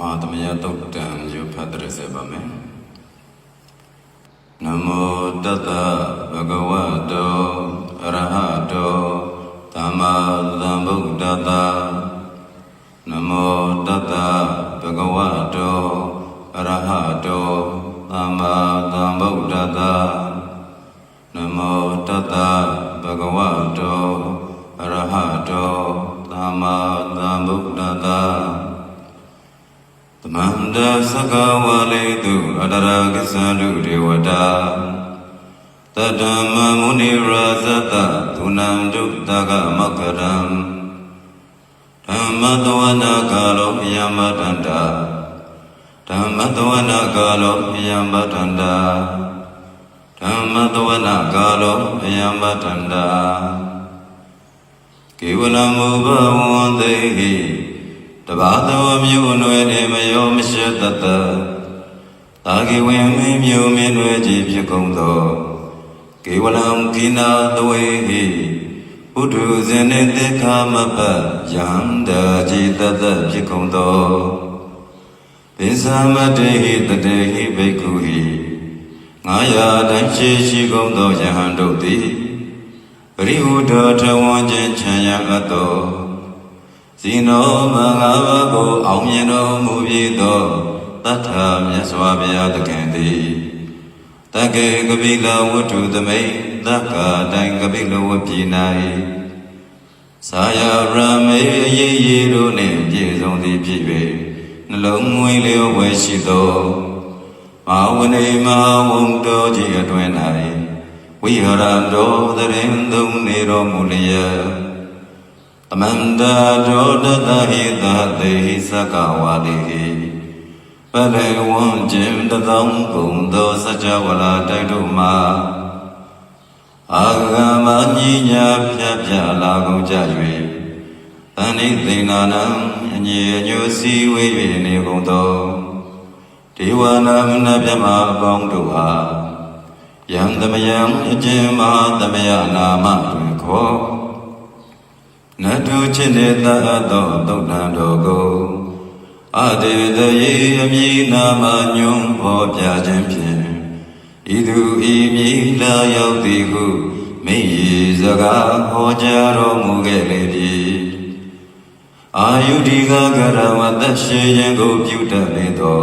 မဟာသမယတုတ်တံရုပ်ဖတ်တရစေပါမယ်နမောတတ္တဗဂဝတောအရဟတောသမ္မာသမ္ဗုဒ္ဓတ္တနမောတတ္တဗဂဝတောအရဟတောသမ္မာသမ္ဗုဒ္ဓတ္တနမောတတ္တဗဂဝတောအရဟတောသမ္မာသမ္ဗုဒ္ဓတ္တ သမန္တသကဝလေတုအတရာကစ္ဆန္တုဒေဝတာတတမမုနိရာဇတသုနန္တုတကမကရံဓမ္မတဝနာကာလောယမတန္တာဓမ္မတဝနာကာလောယမတန္တာဓမ္မတဝနာကာလောယမတန္တာကေဝလမုဘဝံတေဟိ တဘာသောမြို့နွယ်နေမယောမရှိတတ်တတာဂေဝင်မင်းမြို့မင်းနွယ်ကြီးဖြစ်ကုန်သောကေဝလံကိနာတဝေဟိဘုဒ္ဓဇင်နေတေခမပယံတာကြီးတတ်တဖြစ်ကုန်သောပိသမတေဟိတတေဟိဘိက္ခုဟိငါယာတိုင်းရှိရှိကုန်သောယဟန်တို့သည်ပရိဟုဒထဝံခြင်းချမ်းရအပ်သော ဇိနောမင်္ဂလာကိုအောင်မြင်တော်မူပြီးသောတတ္ထာမြတ်စွာဘုရားသခင်သည်တက္ကေကပိလဝတ္ထုသမိတ်တက္ကာတိုင်းကပိလဝပြည်၌သာယရမေအရေးရတို့နှင့်ပြည့်စုံသည်ဖြစ်၍နှလုံးမွေးလျောဝဲရှိသောမဟာဝနေမဟာဝုံတော်ကြီးအတွင်၌ဝိဟရတော်သရင်သုံးနေတော်မူလျက် အမန္တဒောတတဟိသတေဟိသကဝါတိဟိပလေဝံကျင်တသောကုံသောစัจ java လာတိုက်တို့မှာအာဂမညီညာဖြတ်ဖြတ်လာကုန်ကြ၍တဏိသိဏနံအညီအညွစည်းဝေး၍နေကုန်သောဒေဝနာမနဗျမအပေါင်းတို့အားယံသမယံအကျဉ်မဟာသမယနာမတွင်ခေါ် နတုချစ်နေတဲ့သောသုတ်တံတော်ကိုအတေတယေအမိနာမညွန်ဖော်ပြခြင်းဖြင့်ဤသူဤမိလာရောက်သည်ဟုမိရီစကားဟောကြားတော်မူခဲ့လေပြီအာယုဒီကကရဝတ္တရှိခြင်းကိုပြုတတ်လေသော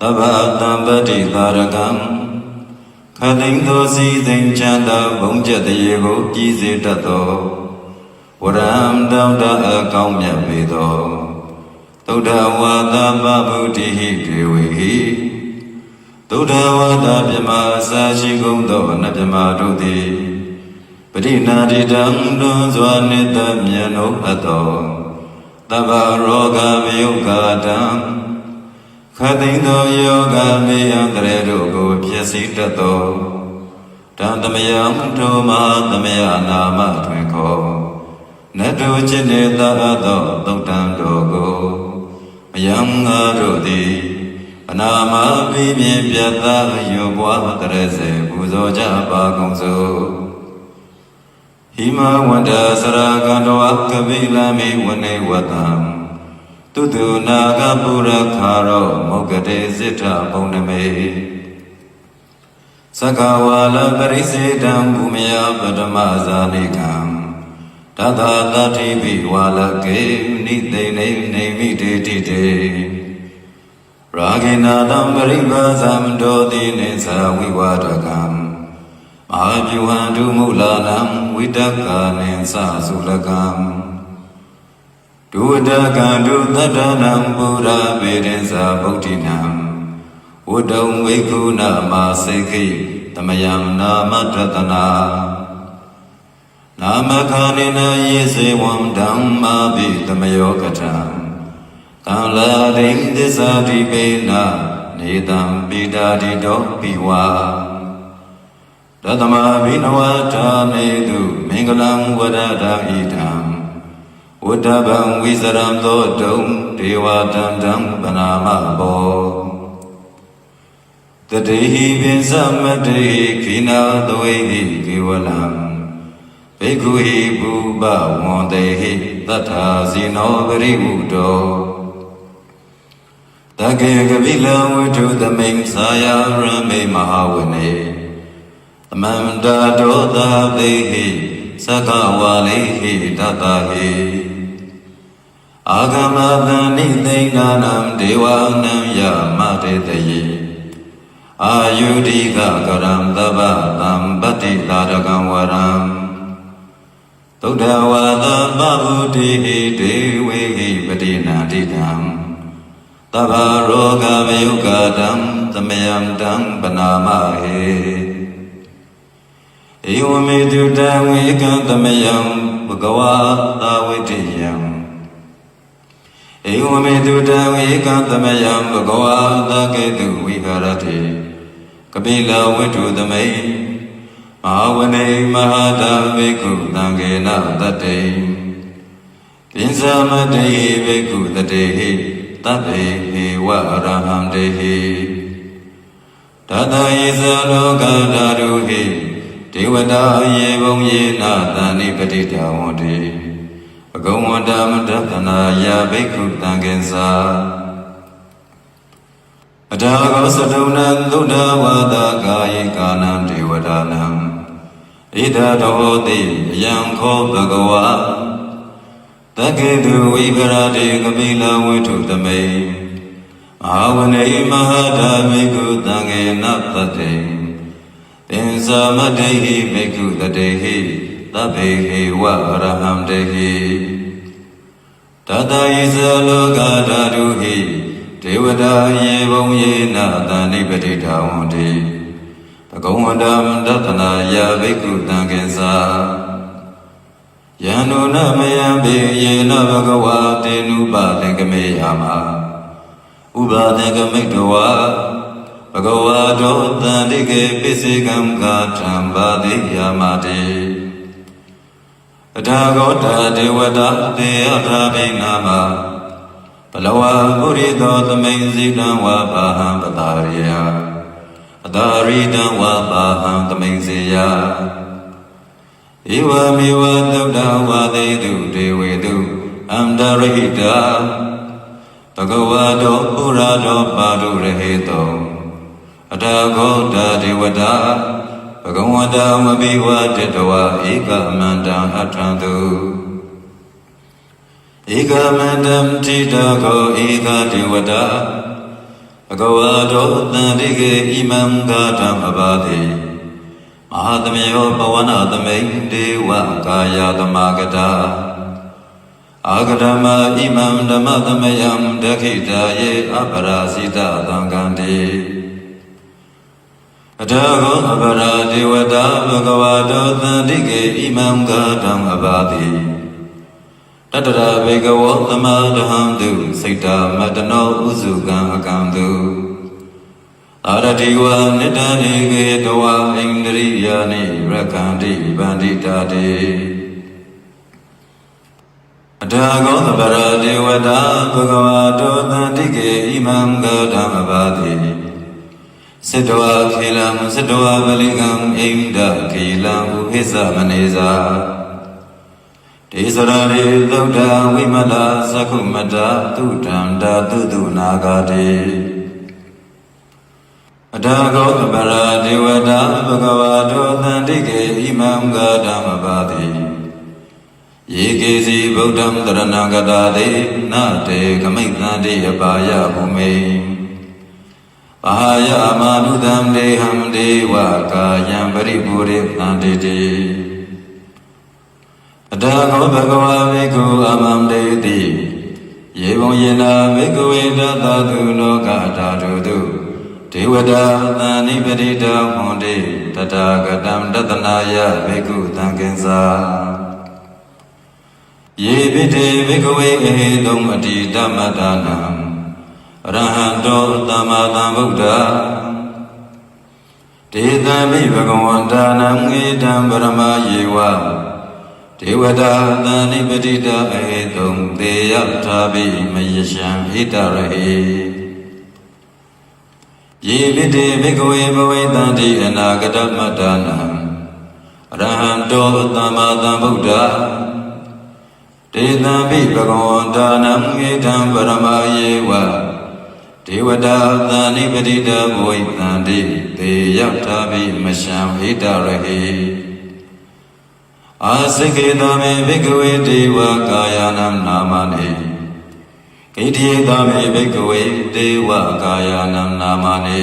သဗ္ဗတံပတိသာရကံခတိန်သောစီသိင်ချမ်းသာဘုံကျက်တရေကိုပြည်စေတတ်သော ဝရံတောင်းတအကောင်းမြတ်ပေသောသုဒ္ဓဝါဒပဗုဒ္ဓိဟိဒေဝေဟိသုဒ္ဓဝါဒပြမအစာရှိကုန်သောနတ်ပြမတို့သည်ပရိနာတိတံလွန်စွာနိတ္တမြတ်တို့အပ်သောတဗ္ဗရောဂမယုတ်ကာတံခတိန်သောယောဂမေယံတရေတို့ကိုဖြစ်စေတတ်သောတံသမယံထိုမဟာသမယနာမတွင်ခေါ် နတုจิตနေသာသောသုတ်တံတော်ကိုအယံငါတို့သည်အနာမပိမြင်ပြတ်သားယောဘွားတရစေပူဇော်ကြပါကုန်စို့ဟိမဝန္တစရာကန္တောကပိလမိဝနေဝတံတုတုနာဂပုရခါရောမောဂတေစိထဘုံနမေသက္ကဝါလပရိစေတံဘူမယပထမဇာနိကံ တသာတတိပိဝါလကေနိသိနေနေမိတေတိတေရာဂိနာတံပရိပါဇံတောတိနေသဝိဝါဒကံမဟာပြုဟံဒုမူလာနံဝိတကာနေသသုလကံဒုဝဒကံဒုသတ္တနံပုရာပေရင်္ဇာဗုဒ္ဓိနံဝတ္တုံဝိက္ခုနာမစေခိတမယံနာမတတနာ နာမခာနိနယေစေဝံဓမ္မာပိတမယောကထံကံလာရိသစ္စာတိပေနနေတံပိတာတိတောပိဝါတတမဘိနဝထာနေတုမင်္ဂလံဝရဒာဣတံဝတ္တဗံဝိစရံသောတုံဒေဝတံတံပနာမဘောတတေဟိပိသမတေဟိခိနာသဝေဟိကေဝလံ ဘေကုဟိဘူပဝန္တေဟိတထာဇိနောပရိဟုတောတကေကပိလဝိထုသမိန်သာယရမေမဟာဝနေသမန္တာဒောတာသေဟိသက္ကဝါလိဟိတတဟိအာဂမတန်နိသိဏနံဒေဝနံယမတေတယေအာယုဒိကကရံတဗ္ဗသံပတ္တိသာရကံဝရံ သုဒ္ဓဝါဒပဗုတိဟိဒေဝေဟိပတိနာတိတံတဗ္ဗရောဂမယုကတံသမယံတံပနာမဟေဧဝမေတုတံဝေကံသမယံဘဂဝါသာဝိတ္တိယံဧဝမေတုတံဝေကံသမယံဘဂဝါသာကေတုဝိဟာရတိကပိလဝိတုသမိန် မဟာဝနေမဟာတာဘိက္ခုသံဃေနတတ္တေပိဇာမတေဘိက္ခုတတေဟိတဗ္ဗေဟေဝရဟံတေဟိတတယေဇလောကဓာတုဟိဒေဝတာယေဘုံယေနာသန္နိပတိတဝန္တိဘဂဝန္တမတသနာယဘိက္ခုသံဃေသာအထာဂောသတုံနံသုဒ္ဓဝါဒကာယေကာနံဒေဝတာနံ ဣဒတောတိယံခောဘဂဝါတကေတုဝိကရတေကပိလဝိထုသမိန်မဟာဝနေမဟာဓမ္မိကုသံဃေနတတေသင်္သာမတေဟိဘိက္ခုတတေဟိသဗ္ဗေဟေဝရဟံတေဟိတတယေဇလောကဓာတုဟိဒေဝတာယေဘုံယေနသန္နိပတိထာဝန္တိ ဘဂဝန္တမတသနာယဘိက္ခုသံဃေသာယန္နုနမယံဘေယေနဘဂဝါတေနုပသင်္ကမေယမဥပါသင်္ကမိတဝါဘဂဝါတောတန္တိကေပိစေကံကာထံပါတိယာမတေအထာဂောတာဒေဝတာတေယထာဘိနာမဘလဝပုရိသောသမိန်စိတံဝါပါဟံပတာရိယ အတာရိတံဝါပါဟံသမိန်စေယဧဝမေဝသုဒ္ဓဝါသေတုဒေဝေတုအန္တရိတာဘဂဝါတောပုရာတောပါတုရဟေတောအထာဂောတာဒေဝတာဘဂဝန္တမပိဝတတဝဧကမန္တံအထံတုဧကမန္တံတိတကောဧကဒေဝတာ ဘဂဝါတောတန္တိကေဣမံဂါဓမ္မဘာတိမဟာသမယောပဝနာသမိန်ဒေဝကာယသမဂတာအာဂဓမ္မဣမံဓမ္မသမယံဒခိတာယေအပရာဇိတသံဃံတိအထာဂောအပရာဒေဝတာဘဂဝါတောသန္တိကေဣမံဂါဓမ္မဘာတိ တတရာဘေကဝောသမဒဟံတုစိတ်တာမတနောဥစုကံအကံတုအာရတိဝနိတံဧကေတဝဣန္ဒရိယာနိရကန္တိဗန္တိတာတိအထာဂောသဗရာဒေဝတာဘဂဝါတောသန္တိကေဣမံဂဓမ္မဘာတိစေတဝါခေလံစေတဝါပလိကံဣန္ဒခေလံဥဟိသမနေသာ ဒေသရရေသုဒ္ဓဝိမလသကုမတသုတံတာတုတုနာဂတိအထာဂောပရာဒေဝတာဘဂဝါတောသန္တိကေဣမံဂဓမ္မပါတိယေကေစီဗုဒ္ဓံတရဏဂတာတိနတေကမိတ်သန္တိအပါယဘုမေဘာယမာနုတံဒေဟံဒေဝကာယံပရိပူရိသန္တိတိ အထာဂောဘဂဝါဘေကုအမံတေတိယေဘုံယေနာဘေကဝေတသတုလောကဓာတုတုဒေဝတာသန္နိပတိတဟွန်တိတထာဂတံတတနာယဘေကုသံဃင်္စာယေပိတေဘေကဝေအဟေတုံအတိတမတ္တနာရဟံတောသမ္မာသမ္ဗုဒ္ဓဒေသမိဘဂဝန္တာနံဧတံပရမယေဝ ဒေဝတာသန္နိပတိတအဟေတုံသေယထာပိမယရှံဣတရဟေယေပိတေဘေကဝေဘဝေတန္တိအနာဂတမတ္တနာရဟံတောသမ္မာသမ္ဗုဒ္ဓဒေသံပိဘဂဝန္တာနံဧတံပရမယေဝဒေဝတာသန္တိပတိတဘဝိသန္တိတေရောက်တာပိမရှံဟိတရဟိ အာစိကေတမေဘိကဝေဒေဝကာယနံနာမနေဂိတိတမေဘိကဝေဒေဝကာယနံနာမနေ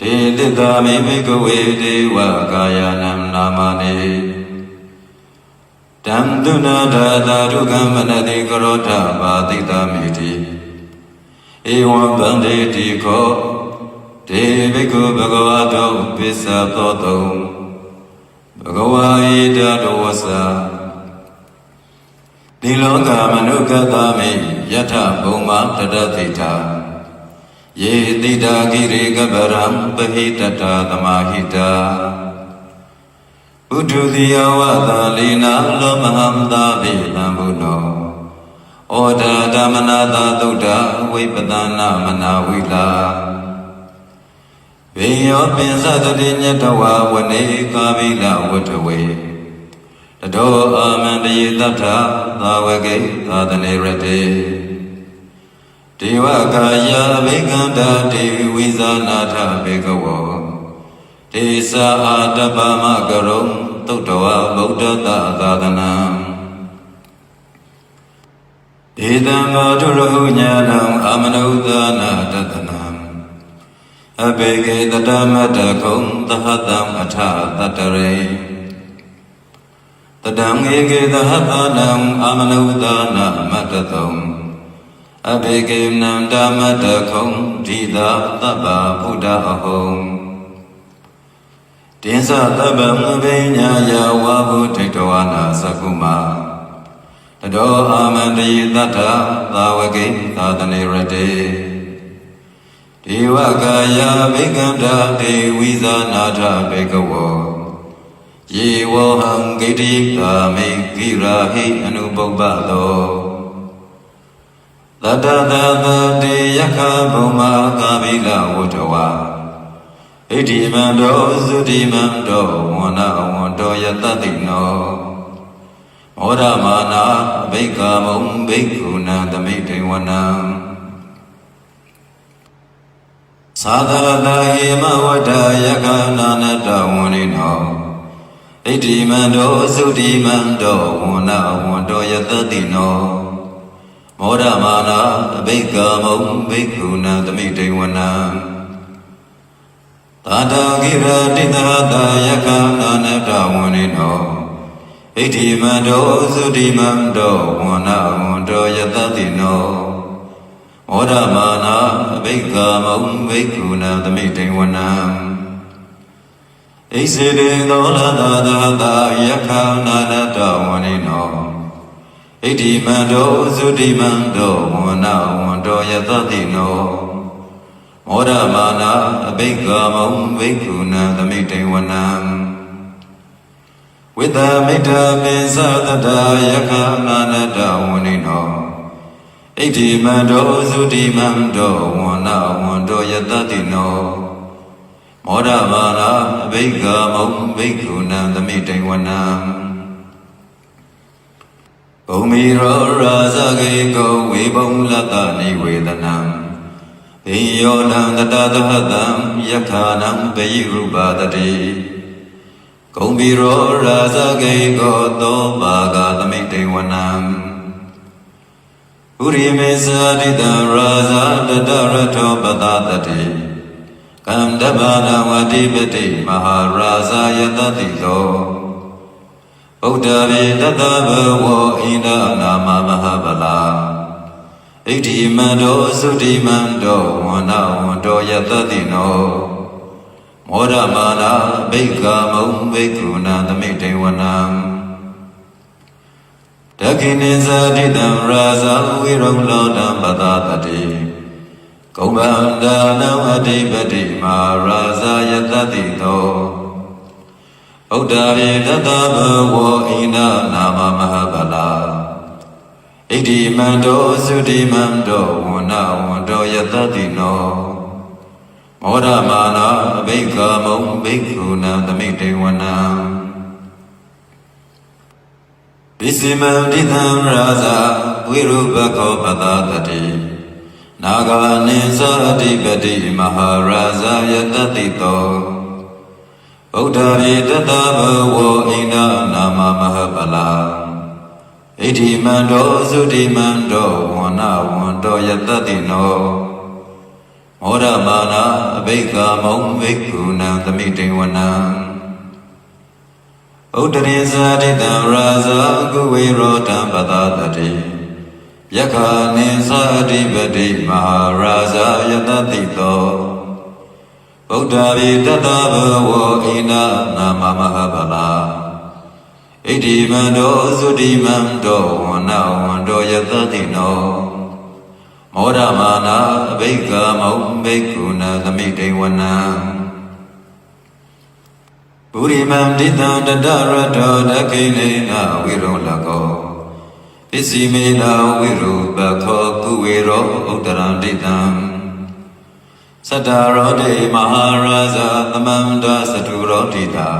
ဒေတိတမေဘိကဝေဒေဝကာယနံနာမနေတံတုနာဒါတာဒုက္ခမနတိကရောဓဘာတိတမိတိဧဝံဗန္တိတိခောဒေဘိက္ခုဘဂဝါတောပစ္စသောတုံ ဘဂဝါဣတတောဝဆာဒီလောကမနုကတမိယထဘုံမတတသိတာယေတိတာကိရိကပရံပဟိတတာသမာဟိတာဥဒုတိယဝတလိနာလောမဟံသာပိလံဘုနောဩဒါဓမ္မနာသာသုဒ္ဓဝိပဒနာမနာဝိလာ ဘေယောပင်စတတိညတဝဝနေကာပိလဝတ္ထဝေတတောအာမန္တယေတ္ထသာဝကေသာသနေရတေဒေဝကာယဘိကန္တာဒေဝိဇာနာထဘေကဝောဒေသာအာတပမကရုံသုတ္တဝဗုဒ္ဓတသာသနံဧတံမာတုရဟုညာဏံအာမနုဿာနာတတနံ အဘေကေတတမတ္တကုံသဟတံအထတတရေတတံဧကေသဟတနံအာမနုဿာနာမတ္တတုံအဘေကေနံဓမ္မတခုံဓိတာသဗ္ဗဗုဒ္ဓအဟုံတင်္စသဗ္ဗံအဘိညာယဝါဘုထိတဝနာသကုမာတတောအာမန္တိတတ္ထသာဝကိသာသနေရတေ ဒေဝကာယဘိကန္တာဒေဝိဇာနာထဘေကဝောယေဝဟံဂိတိကာမိကိရာဟိအနုပုပ္ပသောတတတတတေယခဘုံမာကာမိလဝတ္ထဝါဣတိမန္တောသုတိမန္တောဝန္နဝန္တောယတတိနောမောဒမာနာဘိက္ခမုံဘိက္ခုနံသမိတေဝနံ သာသရတဟိမဝတ္တယခနာနတဝန္နိနောဣတိမန္တောသုတိမန္တောဝန္နဝန္တောယတတိနောမောဒမာနာဘိက္ခမုံဘိက္ခုနံသမိတေဝနံသာတာဂိရတိတဟတယခနာနတဝန္နိနောဣတိမန္တောသုတိမန္တောဝန္နဝန္တောယတတိနော မောဒမာနာအဘိက္ခမုံဘိက္ခုနံသမိတေဝနံဣစေတေသောလသာသာသာယခာနာနတဝန္နိနောဣတိမန္တောသုတိမန္တောဝန္နဝန္တောယတတိနောမောဒမာနာအဘိက္ခမုံဘိက္ခုနံသမိတေဝနံဝိတမိတ္တပိသတတယခနာနတဝန္နိနော ဣတိမန္တောသုတိမန္တောဝန္နဝန္တောယတတိနောမောဒမာနာအဘိက္ခမုံဘိက္ခုနံသမိတေဝနံဘုံမီရောရာဇဂေကောဝေဘုံလတ္တနိဝေဒနံဣယောနံတတသဟတံယခာနံဘယိရူပတတိဂုံဘီရောရာဇဂေကောသောပါကသမိတေဝနံ ဥရိမေသတိတံရာဇတတရထောပတတတိကန္တဘာနဝတိပတိမဟာရာဇယတတိသောဗုဒ္ဓရေတတဘဝဣန္ဒနာမမဟာဗလာဣတိမန္တောသုတိမန္တောဝန္နဝန္တောယတတိနောမောဒမာနာဘိက္ခမုံဘိက္ခုနာသမိတေဝနံ တခိနိဇာတိတံရာဇဝိရုံလောတံပတတတိကုံဗန္ဒာနံအတိပတိမာရာဇယတတိသောဗုဒ္ဓရေတတဘဝဣန္ဒနာမမဟာဗလာဣတိမန္တောသုတိမန္တောဝန္နဝန္တောယတတိနောမောဒမာနာဘိက္ခမုံဘိက္ခုနံသမိတေဝနံ ပိစိမံတိသံရာဇဝိရုပခောပတတတိနာဂာနိသတိပတိမဟာရာဇယတတိတောဗုဒ္ဓရေတတဘဝအိန္ဒနာမမဟပလာဣတိမန္တောသုတိမန္တောဝန္နဝန္တောယတတိနောမောရမာနာအဘိက္ခမုံဘိက္ခုနံသမိတေဝနံ ဥဒ္ဒရိဇာတိတံရာဇာကုဝေရောတံပတတတိယက္ခာနိသတိပတိမဟာရာဇာယတတိတောဗုဒ္ဓရေတတဘဝအိန္ဒနာမမဟပလာဣတိမန္တောသုတိမန္တောဝန္နဝန္တောယတတိနောမောရမာနာအဘိက္ခမုံဘိက္ခုနသမိတေဝနံ ပုရိမံတိတံတတရတောတခိနေနဝိရုလကောပစ္စည်းမေနဝိရုပခောကုဝေရောဥတ္တရံတိတံသတ္တရောတေမဟာရာဇသမန္တသတုရောတိတာ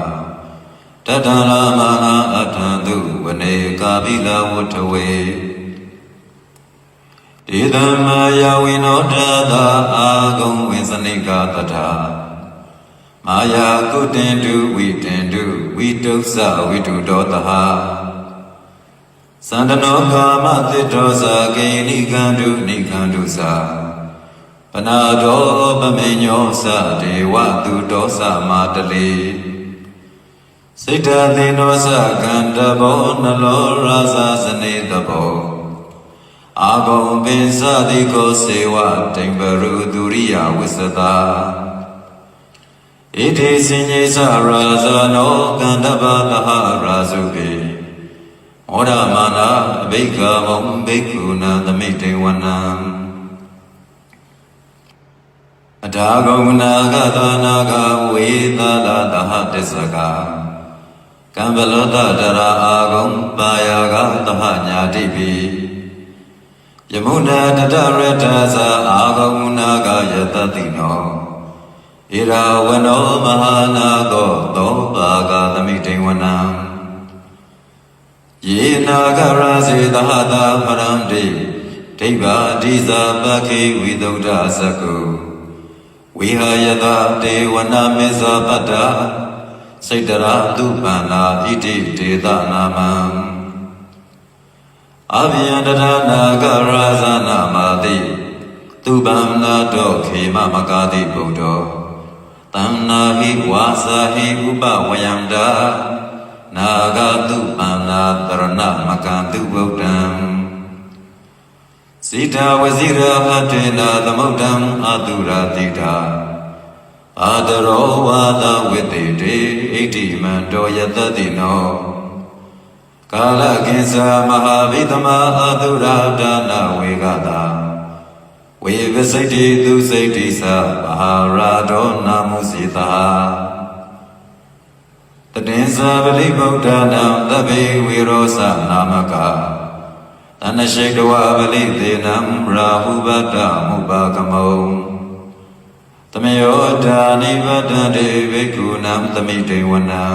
တတံလာမဟာအထံသူဝနေကာပိလဝတ္ထဝေဒေသမယဝိနောတသာအာဂုံဝိစနိကတထာ မာယာကုတင်တုဝိတင်တုဝိတုသဝိတုတောတဟသန္တနောကာမတိတောဇာဂိနိကန္တုနိကန္တုသာပနာတောပမေညောသဒေဝတုတောသမာတလေစိတ္တသေနောသကန္တဘောနလောရာဇာစနေတဘောအာဂုံပင်စတိကိုစေဝတိံပရုဒုရိယဝိသတာ ဣတိစဉ္ညေသရာဇာနောကန္တဘသဟရာဇုပေမောဒမာနာအဘိက္ခမုံဘိက္ခုနံသမိတေဝနံအထာဂုံနာဂသနာဂဝေသလာတဟတစ္စကကံဗလောတတရာအာဂုံပါယာဂသဟညာတိပိယမုနာတတရတသအာဂုံနာဂယတတိနော ဣရာဝနောမဟာနာကောသောပါကသမိတေဝနံယေနာဂရာစေသဟတာပရံတိဒိဗ္ဗာဒီဇာပခေဝိသုဒ္ဓသကုဝိဟာယတတေဝနာမေဇာပတ္တာစိတ်တရာတုပန္နာဣတိဒေသနာမံအဘိယန္တရနာဂရာဇနာမာတိသူပန္နာတောခေမမကာတိဗုဒ္ဓော တဏ္ဏဟိဝါစာဟိဥပဝယန္တာနာဂတုပန္နာတရဏမကံတုဗုဒ္ဓံစိတဝဇိရဟတေနာသမုဒ္ဓံအတုရာတိတာအာတရောဝါဒဝိတေတေဣတိမံတောယတတိနောကာလကိစ္ဆာမဟာဗိသမအတုရာဒါနဝေကတာ ဝေဝစိတ်တိသူစိတ်တိသမဟာရာတောနာမုစီတာတတေဇာပလိဗုဒ္ဓနာသဗ္ဗေဝေရောသနာမကတဏရှိတဝပလိသေနံရာဟုပတ္တမုပါကမောတမယောဓာနိဗ္ဗတံတေဘိက္ခုနံသမိတေဝနံ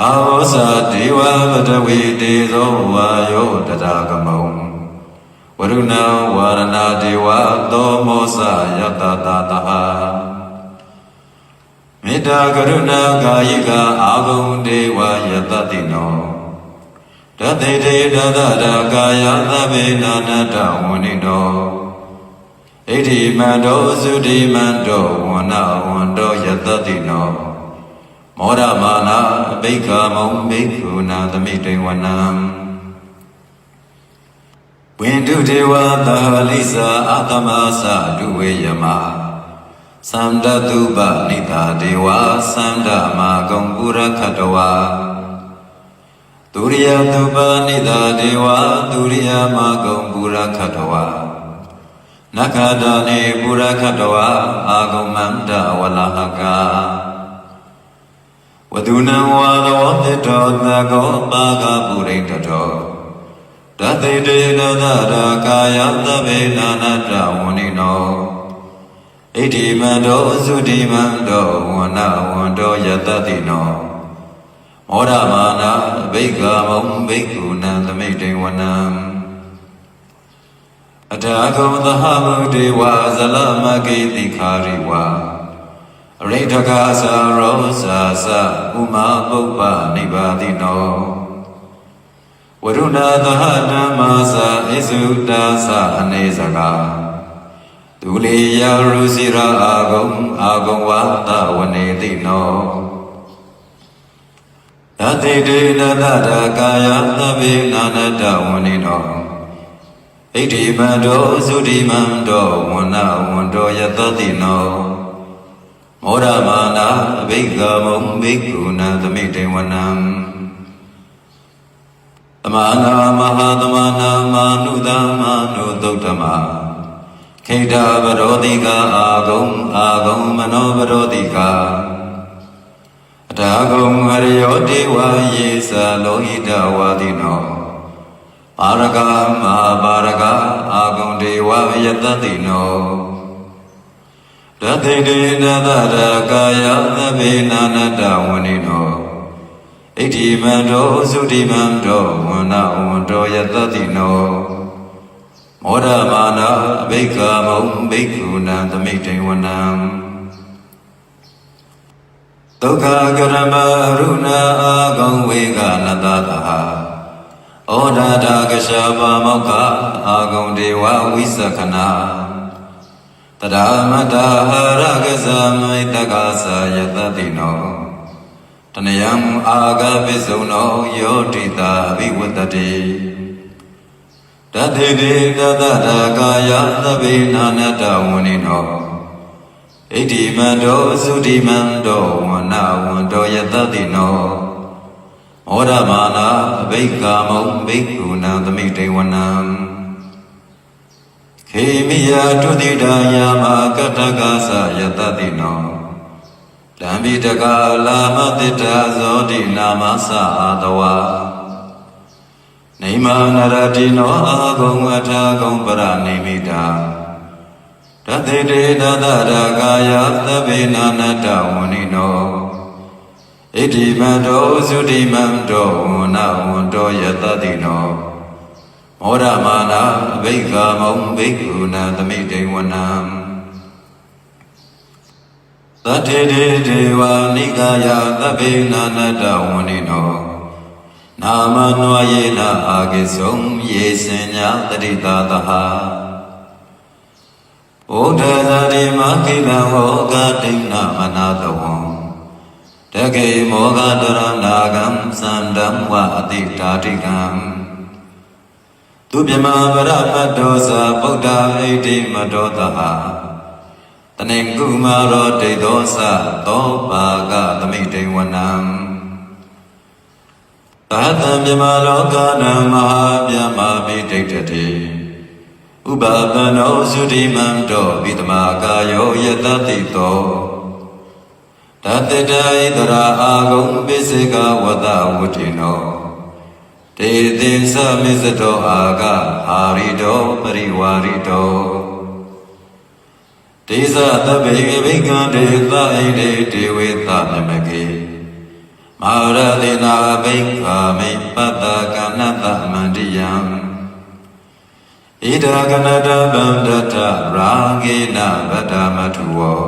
အာဝဇာဒေဝပတဝေတေသောဝါယောတတာကမော ဝရုဏဝါရဏဒေဝသောမောစယတတတဟမေတ္တာကရုဏာကာယိကအာဂုံဒေဝယတတိနောတတိတေတတတာကာယသဗ္ဗေနာနတဝဏိနောဣတိမန္တောသုတိမန္တောဝန္နဝန္တောယတတိနောမောရမာနာဘိက္ခမုံဘိက္ခုနာသမိတေဝနံ ဝိန္ဒုဒေဝသဟလိစာအာတမသဒုဝေယမသန္တတုပနိတာဒေဝသန္တမဂုံပုရခတဝါဒုရိယတုပနိတာဒေဝဒုရိယမဂုံပုရခတဝါနခတနေပုရခတဝါအာဂုံမန္တဝလဟကဝဒုနံဝါသောတေတောသကောပါကပုရိတတော တသိတေနသရာကာယသဗ္ဗေနာနတဝဏိနောဣတိမန္တောသုတိမန္တောဝန္နဝန္တောယတတိနောမောဒမာနာဘိက္ခမုံဘိက္ခုနံသမိတေဝနံအအထာဂုံသဟဗုဒေဝဇလမကေတိခာရိဝါအရိဋကသရောစာသဥမာပုပ္ပနိဗ္ဗာတိနော ဝရုဏသဟဓမ္မာသာဣစုတာသအနေစကားဒုလေယရုစီရာအာဂုံအာဂုံဝါတဝနေတိနောတတိတေနတတကာယသဗ္ဗေနာနတဝနိနောဣတိမန္တောသုတိမန္တောဝန္နဝန္တောယတတိနောမောရမာနာအဘိက္ခမုံဘိက္ခုနသမိတေဝနံသ မနာမဟာသမနာမာနုသမနုသုတ္တမခိတဗရောတိကာအာဂုံအာဂုံမနောဗရောတိကာအထာဂုံဟရိယောဒေဝယေသလောဟိတဝါတိနောပါရကမဟာပါရကအာဂုံဒေဝယတတိနောတသိတေနတတကာယသဗ္ဗေနာနတဝနိနော ဣတိမန္တောသုတိမန္တောဝန္နဝန္တောယတတိနောမောဒမာနာအဘိက္ခမုံဘိက္ခုနံသမိတေဝနံဒုက္ခကရမရုဏအာဂံဝေကနတတဟဩဒတာကရှပါမောက္ခအာဂံဒေဝဝိသခနာတရာမတဟရကဇမိတကသာယတတိနော တနယံအာဂပိစုံနောယောတိတာဘိဝတ္တတိတထေတိတတတကာယသဗ္ဗေနာနတဝနိနောဣတိမန္တောသုတိမန္တောဝန္နဝန္တောယတတိနောဩရမာနာအဘိက္ခမုံဘိက္ခုနံသမိတေဝနံခေမိယတုတိတာယာမကတ္တကသယတတိနော လံဘိတကလာမတိတာဇောတိနာမသအာတဝါနေမနရတိနောအာဂုံအထာဂုံပရနေမိတာတသေတေတတရာကာယသဗ္ဗေနာနတဝနိနောဣတိမန္တောသုတိမန္တောဝနဝန္တောယတတိနောမောရမာနာအဘိက္ခမုံဘိက္ခုနံသမိတေဝနံ သတ္ထေတေဒေဝနိကာယသဗ္ဗေနာနတဝနိနောနာမနွာယေနအာကိစုံယေစင်ညာတတိတာတဟဘုဒ္ဓသာတိမခိလဟောဂတိနာမနာတဝံတကေမောဂတရဏာကံသန္တံဝအတိတာတိကံသူပြမပရမတ္တောသာဗုဒ္ဓဣတိမတောတဟ တနေကုမာရောဒိဋ္ဌောသသောပါကသမိတေဝနံသာသံမြမလောကနံမဟာမြမပိဋိတတိဥပပနောသုတိမံတောဝိတမကာယောယတတိတောတတတဣတရာအာဂုံပိစေကဝတဝုတိနောတေတိသမိစတောအာဂအာရိတောပရိဝါရိတော တေဇသဗ္ဗေဘိက္ခတေသဣတေတေဝေသမြမကေမာရတိနာဘိက္ခာမိပတ္တကနတမန္တိယံဣဒာကနတဗန္တတရာဂေနဗတ္တမထုဝော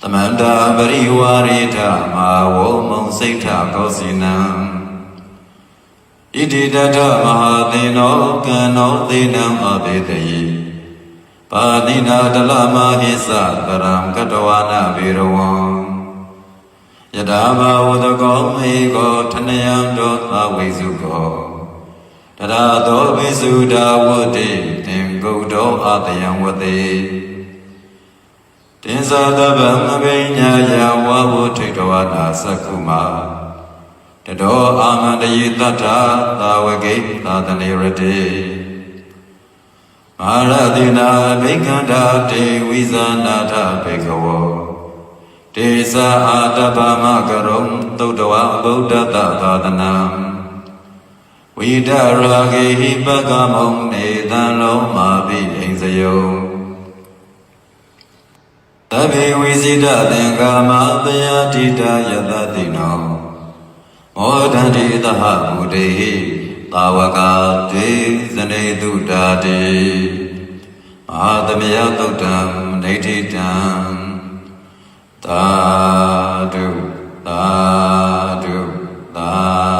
သမန္တာပရိဝါရိထမာဝောမုံစိတ်ထကောစီနံဣတိတတမဟာသေနောကံနောသေနံအဘိတယေ ပါဏိနာတလမဟိသတရံကတဝနာဘေရဝံယတာဘာဝတကောမေကောထနယံတောသဝိစုကောတရာသောဝိစုဒါဝတိသင်္ကုတ်တောအတယံဝတိတင်္သာတဗံမပိညာယဝဝထိတဝနာသက္ခုမာတတောအာမန္တယေတ္တသာဝဂိသာတနေရတိ မာရတိနာဘိက္ခန္တာတေဝိဇာနာထဘေကဝောတေသာအာတဗမကရုံသုတ္တဝဗုဒ္ဓတသာသနာဝိဒရာဂေဟိပကမုံနေတံလုံးမာပိအိစယုတဗေဝိဇိတသင်္ကာမတယတိတယတတိနောမောဒန္တိသဟဘုဒ္ဓေ တာဝကဒေသနေတုတာတိအာသမယတုတ်တံနေတိတံသာဓုသာဓုသာ